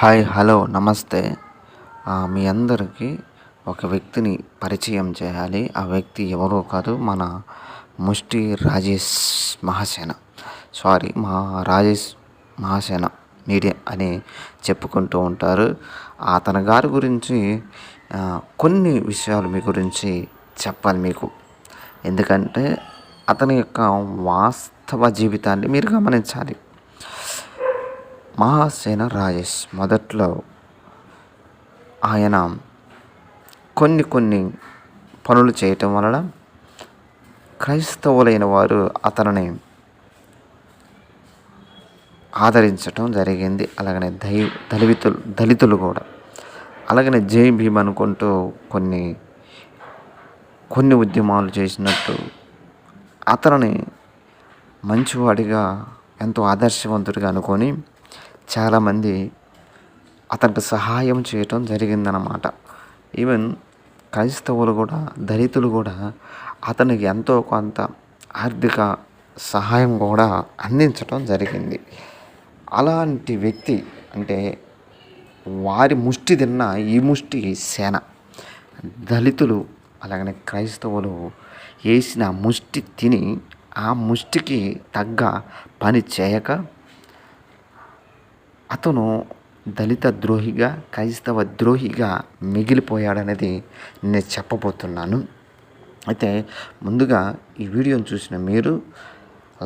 Hi hello నమస్తే. మీ అందరికీ ఒక వ్యక్తిని పరిచయం చేయాలి. ఆ వ్యక్తి ఎవరో కాదు మన ముష్టి రాజేష్ మహాసేన. సారీ మా రాజేష్ మహాసేన మీడియా అని చెప్పుకుంటూ ఉంటారు. అతని గారి గురించి కొన్ని విషయాలు మీ గురించి చెప్పాలి మీకు. ఎందుకంటే అతని యొక్క వాస్తవ జీవితాన్ని మీరు గమనించాలి. మహాసేన రాజేష్ మొదట్లో ఆయన కొన్ని కొన్ని పనులు చేయటం వలన క్రైస్తవులైన వారు అతనిని ఆదరించటం జరిగింది. అలాగనే దై దళితులు దళితులు కూడా. అలాగనే జై భీమ్ అనుకుంటూ కొన్ని కొన్ని ఉద్యమాలు చేసినట్టు అతనిని మంచివాడిగా ఎంతో ఆదర్శవంతుడిగా అనుకొని చాలామంది అతనికి సహాయం చేయటం జరిగిందనమాట ఈవెన్ క్రైస్తవులు కూడా దళితులు కూడా అతనికి ఎంతో కొంత ఆర్థిక సహాయం కూడా అందించటం జరిగింది. అలాంటి వ్యక్తి అంటే వారి ముష్టి తిన్న ఈ ముష్టి సేన. దళితులు అలాగనే క్రైస్తవులు వేసిన ముష్టి తిని ఆ ముష్టికి తగ్గ పని చేయక అతను దళిత ద్రోహిగా క్రైస్తవ ద్రోహిగా మిగిలిపోయాడనేది నేను చెప్పబోతున్నాను. అయితే ముందుగా ఈ వీడియోను చూసిన మీరు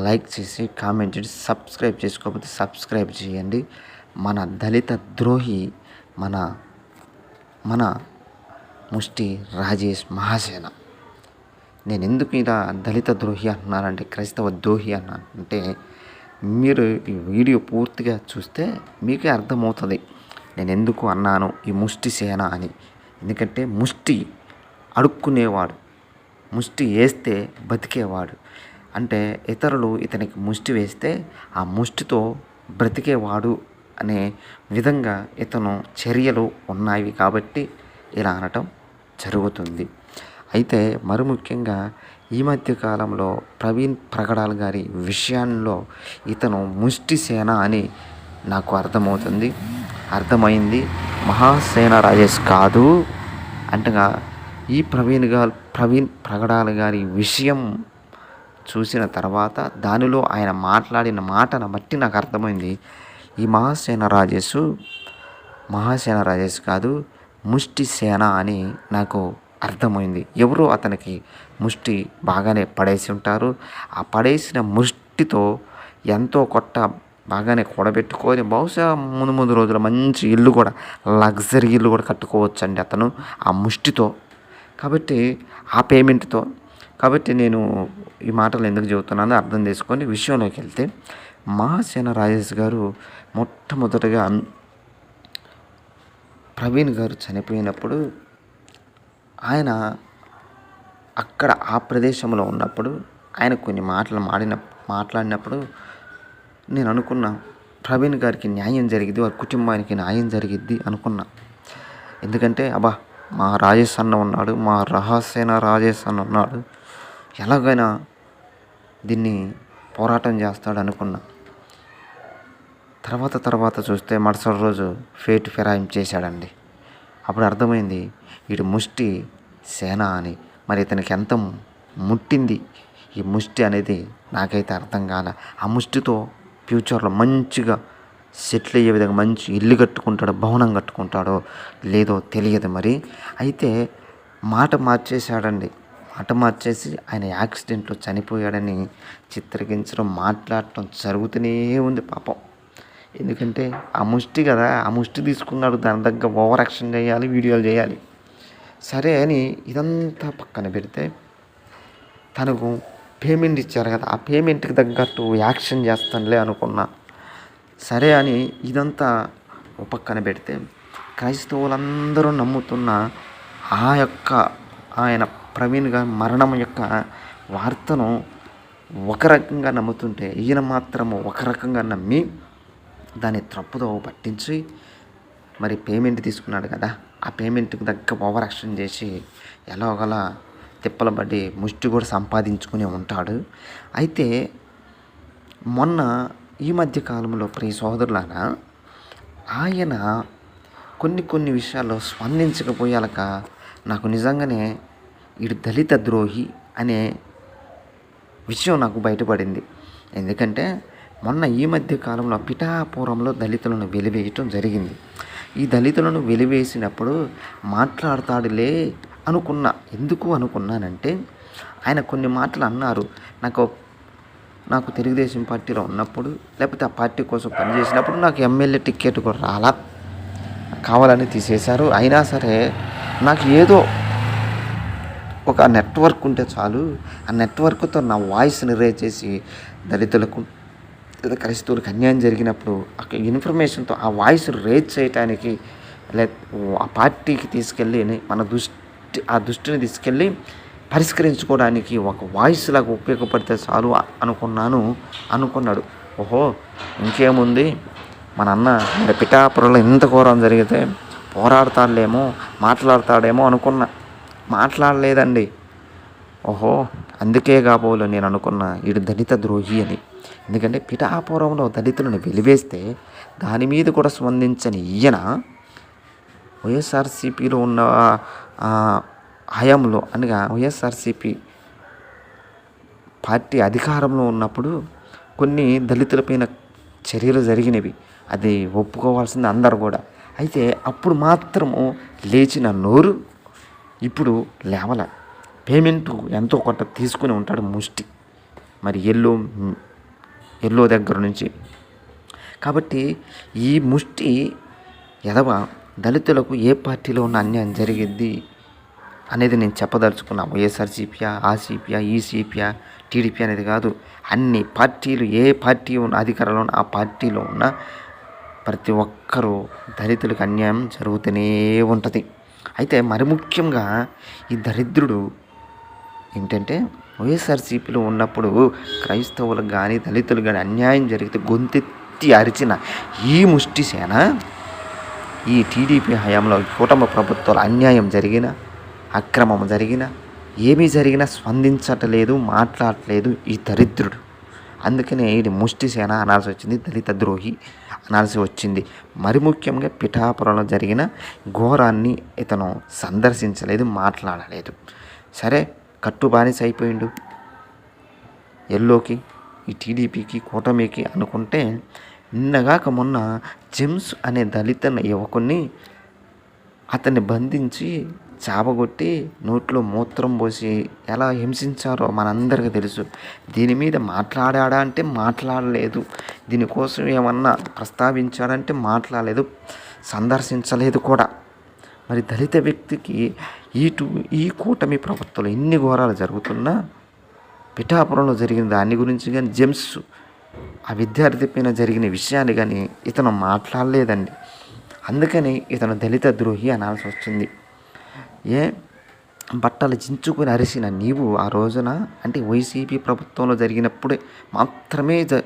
లైక్ చేసి కామెంట్ చేసి సబ్స్క్రైబ్ చేసుకోకపోతే సబ్స్క్రైబ్ చేయండి. మన దళిత ద్రోహి మన మన ముష్టి రాజేష్ మహాసేన. నేను ఎందుకు ఇలా దళిత ద్రోహి అంటున్నానంటే క్రైస్తవ ద్రోహి అన్నా అంటే మీరు ఈ వీడియో పూర్తిగా చూస్తే మీకే అర్థమవుతుంది. నేను ఎందుకు అన్నాను ఈ ముష్టి సేన అని. ఎందుకంటే ముష్టి అడుక్కునేవాడు. ముష్టి వేస్తే బతికేవాడు. అంటే ఇతరులు ఇతనికి ముష్టి వేస్తే ఆ ముష్టితో బ్రతికేవాడు అనే విధంగా ఇతను చర్యలు ఉన్నాయి కాబట్టి ఇలా అనటం జరుగుతుంది. అయితే మరి ముఖ్యంగా ఈ మధ్య కాలంలో ప్రవీణ్ ప్రగడాల్ గారి విషయంలో ఇతను ముష్టిసేన అని నాకు అర్థమవుతుంది. అర్థమైంది. మహాసేన రాజేష్ కాదు అంటగా ఈ ప్రవీణ్ గారు ప్రవీణ్ ప్రగడాల గారి విషయం చూసిన తర్వాత దానిలో ఆయన మాట్లాడిన మాటను బట్టి నాకు అర్థమైంది. ఈ మహాసేన రాజేష్ మహాసేన రాజేష్ కాదు ముష్టి సేన అని నాకు అర్థమైంది. ఎవరో అతనికి ముష్టి బాగానే పడేసి ఉంటారు. ఆ పడేసిన ముష్టితో ఎంతో కొట్ట బాగానే కూడబెట్టుకొని బహుశా ముందు ముందు రోజుల మంచి ఇల్లు కూడా లగ్జరీ ఇల్లు కూడా కట్టుకోవచ్చు అండి అతను ఆ ముష్టితో. కాబట్టి ఆ పేమెంట్తో. కాబట్టి నేను ఈ మాటలు ఎందుకు చెబుతున్నానో అర్థం చేసుకొని విషయంలోకి వెళ్తే మహాసేన రాజేష్ గారు మొట్టమొదటగా ప్రవీణ్ గారు చనిపోయినప్పుడు ఆయన అక్కడ ఆ ప్రదేశంలో ఉన్నప్పుడు ఆయన కొన్ని మాటలు మాడిన మాట్లాడినప్పుడు నేను అనుకున్నా ప్రవీణ్ గారికి న్యాయం జరిగింది వారి కుటుంబానికి న్యాయం జరిగిద్ది అనుకున్నా. ఎందుకంటే అబ్బా మా రాజేష్ అన్న ఉన్నాడు మా రహస్యన రాజేష్ అన్న ఉన్నాడు ఎలాగైనా దీన్ని పోరాటం చేస్తాడు అనుకున్నా. తర్వాత తర్వాత చూస్తే మరుసటి రోజు ఫేట్ ఫిరాయింపు చేశాడండి. అప్పుడు అర్థమైంది వీడు ముష్టి సేన అని. మరి ఇతనికి ఎంత ముట్టింది ఈ ముష్టి అనేది నాకైతే అర్థం కాల. ఆ ముష్టితో ఫ్యూచర్లో మంచిగా సెటిల్ అయ్యే విధంగా మంచి ఇల్లు కట్టుకుంటాడో భవనం కట్టుకుంటాడో లేదో తెలియదు మరి. అయితే మాట మార్చేశాడండి. మాట మార్చేసి ఆయన యాక్సిడెంట్లో చనిపోయాడని చిత్రగించడం మాట్లాడటం జరుగుతూనే ఉంది పాపం. ఎందుకంటే ఆ ముష్టి కదా ఆ ముష్టి తీసుకున్నాడు. దాని దగ్గర ఓవర్ యాక్షన్ చేయాలి వీడియోలు చేయాలి. సరే అని ఇదంతా పక్కన పెడితే తనకు పేమెంట్ ఇచ్చారు కదా ఆ పేమెంట్కి తగ్గట్టు యాక్షన్ చేస్తానులే అనుకున్నా. సరే అని ఇదంతా పక్కన పెడితే క్రైస్తవులందరూ నమ్ముతున్న ఆ యొక్క ఆయన ప్రవీణ్ గారి మరణం యొక్క వార్తను ఒక రకంగా నమ్ముతుంటే ఈయన మాత్రము ఒక రకంగా నమ్మి దాన్ని తప్పుదో పట్టించి మరి పేమెంట్ తీసుకున్నాడు కదా ఆ పేమెంట్కి తగ్గ ఓవర్ యాక్షన్ చేసి ఎలాగలా తిప్పల పడి ముష్టి కూడా సంపాదించుకునే ఉంటాడు. అయితే మొన్న ఈ మధ్య కాలంలో ప్రియ సోదరులారా ఆయన కొన్ని కొన్ని విషయాల్లో స్పందించకపోయాలక నాకు నిజంగానే ఇడు దళిత ద్రోహి అనే విషయం నాకు బయటపడింది. ఎందుకంటే మొన్న ఈ మధ్య కాలంలో పిఠాపురంలో దళితులను వెలివేయటం జరిగింది. ఈ దళితులను వెలివేసినప్పుడు మాట్లాడతాడులే అనుకున్నా. ఎందుకు అనుకున్నానంటే ఆయన కొన్ని మాటలు అన్నారు. నాకు నాకు తెలుగుదేశం పార్టీలో ఉన్నప్పుడు లేకపోతే ఆ పార్టీ కోసం పనిచేసినప్పుడు నాకు ఎమ్మెల్యే టికెట్ కూడా రాలా. కావాలని తీసేశారు. అయినా సరే నాకు ఏదో ఒక నెట్వర్క్ ఉంటే చాలు. ఆ నెట్వర్క్తో నా వాయిస్ని రేజ్ చేసి దళితులకు లేదా క్రైస్తవులకు అన్యాయం జరిగినప్పుడు ఆ ఇన్ఫర్మేషన్తో ఆ వాయిస్ రేజ్ చేయటానికి లే ఆ పార్టీకి తీసుకెళ్ళి మన దృష్టి ఆ దృష్టిని తీసుకెళ్ళి పరిష్కరించుకోవడానికి ఒక వాయిస్ లాగా ఉపయోగపడితే చాలు అనుకున్నాను అనుకున్నాడు. ఓహో ఇంకేముంది? మన అన్న మరి పిఠాపురంలో ఇంత ఘోరం జరిగితే పోరాడతాడేమో మాట్లాడతాడేమో అనుకున్నా. మాట్లాడలేదండి. ఓహో అందుకే కాబోలు నేను అనుకున్న ఈడు దళిత ద్రోహి అని. ఎందుకంటే పిఠాపురంలో దళితులను వెలివేస్తే దాని మీద కూడా స్పందించని ఈయన వైఎస్ఆర్సీపీలో ఉన్న హయాంలో అనగా వైఎస్ఆర్సీపీ పార్టీ అధికారంలో ఉన్నప్పుడు కొన్ని దళితులపైన చర్యలు జరిగినవి. అది ఒప్పుకోవాల్సింది అందరు కూడా. అయితే అప్పుడు మాత్రము లేచిన నోరు ఇప్పుడు లేవల. పేమెంట్ ఎంతో కొంత తీసుకుని ఉంటాడు ముష్టి. మరి ఎల్లో ఎల్లో దగ్గర నుంచి. కాబట్టి ఈ ముష్టి ఎదవ దళితులకు ఏ పార్టీలో ఉన్న అన్యాయం జరిగిద్ది అనేది నేను చెప్పదలుచుకున్నా. వైఎస్ఆర్సీపీయా ఆసీపీయా ఈసీపీయా టీడీపీ అనేది కాదు. అన్ని పార్టీలు ఏ పార్టీ ఉన్న అధికారంలో ఉన్న ఆ పార్టీలో ఉన్న ప్రతి ఒక్కరూ దళితులకు అన్యాయం జరుగుతూనే ఉంటుంది. అయితే మరి ముఖ్యంగా ఈ దరిద్రుడు ఏంటంటే వైఎస్ఆర్సీపీలో ఉన్నప్పుడు క్రైస్తవులకు కానీ దళితులు కానీ అన్యాయం జరిగితే గొంతెత్తి అరిచిన ఈ ముష్టి సేన ఈ టీడీపీ హయాంలో కుటుంబ ప్రభుత్వాలు అన్యాయం జరిగిన అక్రమం జరిగిన ఏమీ జరిగినా స్పందించట్లేదు మాట్లాడట్లేదు ఈ దరిద్రుడు. అందుకనే ఇది ముష్టి సేన అనాల్సి వచ్చింది దళిత ద్రోహి అనాల్సి వచ్చింది. మరి ముఖ్యంగా పిఠాపురంలో జరిగిన ఘోరాన్ని ఇతను సందర్శించలేదు మాట్లాడలేదు. సరే కట్టు బానిస అయిపోయిండు. ఎల్లోకి ఈ టీడీపీకి కూటమికి అనుకుంటే నిన్నగాక మొన్న జెమ్స్ అనే దళిత యువకుని అతన్ని బంధించి చాపగొట్టి నోట్లో మూత్రం పోసి ఎలా హింసించారో మనందరికీ తెలుసు. దీని మీద మాట్లాడా అంటే మాట్లాడలేదు. దీనికోసం ఏమన్నా ప్రస్తావించాడంటే మాట్లాడలేదు. సందర్శించలేదు కూడా. మరి దళిత వ్యక్తికి ఇటు ఈ కూటమి ప్రభుత్వంలో ఎన్ని ఘోరాలు జరుగుతున్నా పిఠాపురంలో జరిగిన దాని గురించి కానీ జెమ్స్ ఆ విద్యార్థి పైన జరిగిన విషయాన్ని కానీ ఇతను మాట్లాడలేదండి. అందుకని ఇతను దళిత ద్రోహి అనాల్సి వచ్చింది ఏ? బట్టలు చించుకుని అరిసిన నీవు ఆ రోజున అంటే వైసీపీ ప్రభుత్వంలో జరిగినప్పుడే మాత్రమే జ-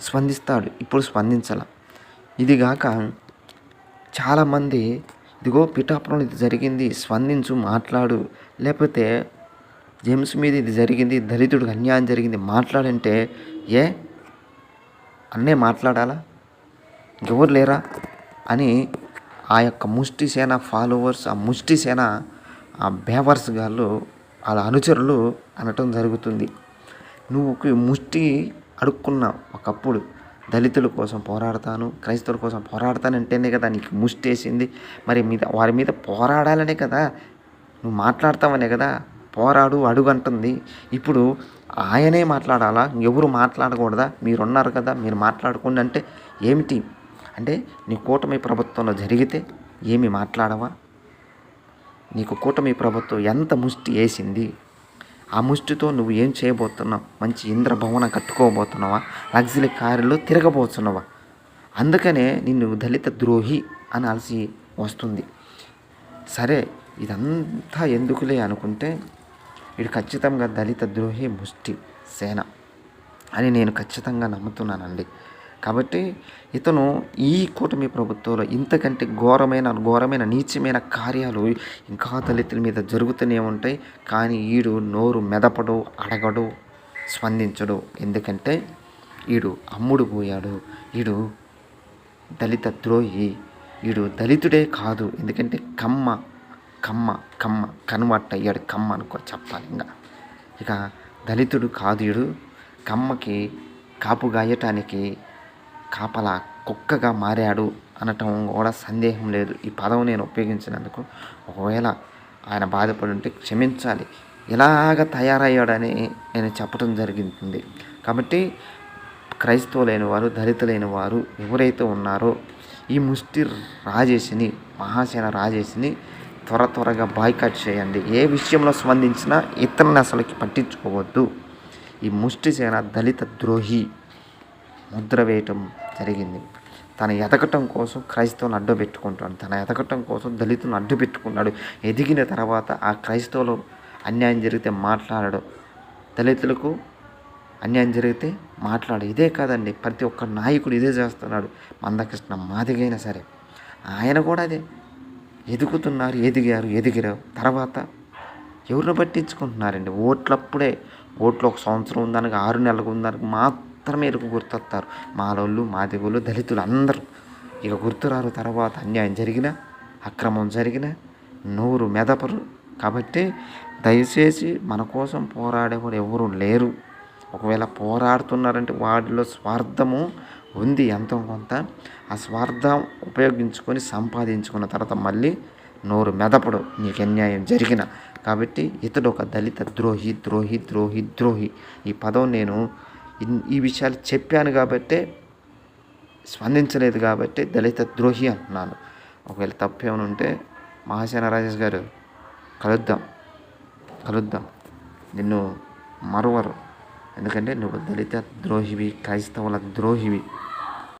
స్పందిస్తాడు. ఇప్పుడు స్పందించాల. ఇదిగాక చాలామంది ఇదిగో పిఠాపురం ఇది జరిగింది స్పందించు మాట్లాడు. లేకపోతే జేమ్స్ మీద ఇది జరిగింది దళితుడికి అన్యాయం జరిగింది మాట్లాడంటే ఏ? అన్నే మాట్లాడాలా? ఎవరు లేరా? అని ఆ యొక్క ముష్టి సేన ఫాలోవర్స్ ఆ ముష్టి సేన ఆ బేవర్స్ గాళ్ళు వాళ్ళ అనుచరులు అనటం జరుగుతుంది. నువ్వు ముష్టి అడుక్కున్న ఒకప్పుడు. దళితుల కోసం పోరాడతాను క్రైస్తవుల కోసం పోరాడతానంటేనే కదా నీకు ముష్టి వేసింది మరి మీద వారి మీద పోరాడాలనే కదా నువ్వు మాట్లాడతావనే కదా? పోరాడు అడుగు అంటుంది ఇప్పుడు ఆయనే మాట్లాడాలా? ఎవరు మాట్లాడకూడదా? మీరున్నారు కదా మీరు మాట్లాడుకోండి అంటే ఏమిటి? అంటే నీ కూటమి ప్రభుత్వంలో జరిగితే ఏమి మాట్లాడవా? నీకు కూటమి ప్రభుత్వం ఎంత ముష్టి వేసింది? ఆ ముష్టితో నువ్వు ఏం చేయబోతున్నావు? మంచి ఇంద్రభవనం కట్టుకోబోతున్నావా? లగ్జరీ కారులో తిరగబోతున్నావా? అందుకనే నిన్ను దళిత ద్రోహి అనాల్సి వస్తుంది. సరే ఇదంతా ఎందుకులే అనుకుంటే ఇది ఖచ్చితంగా దళిత ద్రోహి ముష్టి సేన అని నేను ఖచ్చితంగా నమ్ముతున్నానండి. కాబట్టి ఇతను ఈ కూటమి ప్రభుత్వంలో ఇంతకంటే ఘోరమైన ఘోరమైన నీచమైన కార్యాలు ఇంకా దళితుల మీద జరుగుతూనే ఉంటాయి. కానీ ఈడు నోరు మెదపడు అడగడు స్పందించడు. ఎందుకంటే ఈడు అమ్ముడు పోయాడు. ఈడు దళిత ద్రోహి. వీడు దళితుడే కాదు. ఎందుకంటే కమ్మ కమ్మ కమ్మ కనుమట్ట అయ్యాడు. కమ్మ అనుకో చెప్పాలి ఇంకా. ఇక దళితుడు కాదు ఈడు. కమ్మకి కాపు గాయటానికి కాపలా కుక్కగా మారాడు అనటం కూడా సందేహం లేదు. ఈ పదం నేను ఉపయోగించినందుకు ఒకవేళ ఆయన బాధపడి ఉంటే క్షమించాలి. ఇలాగ తయారయ్యాడని నేను చెప్పడం జరిగింది. కాబట్టి క్రైస్తవులైన వారు దళితులైన వారు ఎవరైతే ఉన్నారో ఈ ముష్టి రాజేషిని మహాసేన రాజేషిని త్వర త్వరగా బాయ్కాట్ చేయండి. ఏ విషయంలో స్పందించినా ఇతరుని అసలుకి పట్టించుకోవద్దు. ఈ ముష్టి సేన దళిత ద్రోహి ముద్ర వేయటం జరిగింది. తన ఎదగటం కోసం క్రైస్తవులను అడ్డు పెట్టుకుంటాడు తన ఎదగటం కోసం దళితులను అడ్డు పెట్టుకున్నాడు. ఎదిగిన తర్వాత ఆ క్రైస్తవులు అన్యాయం జరిగితే మాట్లాడడు. దళితులకు అన్యాయం జరిగితే మాట్లాడు. ఇదే కాదండి ప్రతి ఒక్క నాయకుడు ఇదే చేస్తున్నాడు. మందకృష్ణ మాదిగైనా సరే. ఆయన కూడా అదే. ఎదుగుతున్నారు ఎదిగారు ఎదిగారు తర్వాత ఎవరిని పట్టించుకుంటున్నారండి? ఓట్లప్పుడే. ఓట్లు ఒక సంవత్సరం ఉందానికి ఆరు నెలలకు ఉందానికి మాత్రమే ఎరుకు గుర్తొస్తారు మాలోళ్ళు మాదిగోళ్ళు దళితులు అందరూ ఇక గుర్తురారు తర్వాత అన్యాయం జరిగిన అక్రమం జరిగిన నోరు మెదపరు. కాబట్టి దయచేసి మన కోసం పోరాడేవాడు ఎవరు లేరు. ఒకవేళ పోరాడుతున్నారంటే వాడిలో స్వార్థము ఉంది ఎంతో కొంత. ఆ స్వార్థం ఉపయోగించుకొని సంపాదించుకున్న తర్వాత మళ్ళీ నోరు మెదపడు. నీకు అన్యాయం జరిగిన. కాబట్టి ఇతడు ఒక దళిత ద్రోహి ద్రోహి ద్రోహి ద్రోహి. ఈ పదం నేను ఈ విషయాలు చెప్పాను కాబట్టే స్పందించలేదు కాబట్టి దళిత ద్రోహి అంటున్నాను. ఒకవేళ తప్పేమైనా ఉంటే మహాసేన రాజేష్ గారు కలుద్దాం కలుద్దాం. నిన్ను మరవరు. ఎందుకంటే నువ్వు దళిత ద్రోహివి క్రైస్తవుల ద్రోహివి.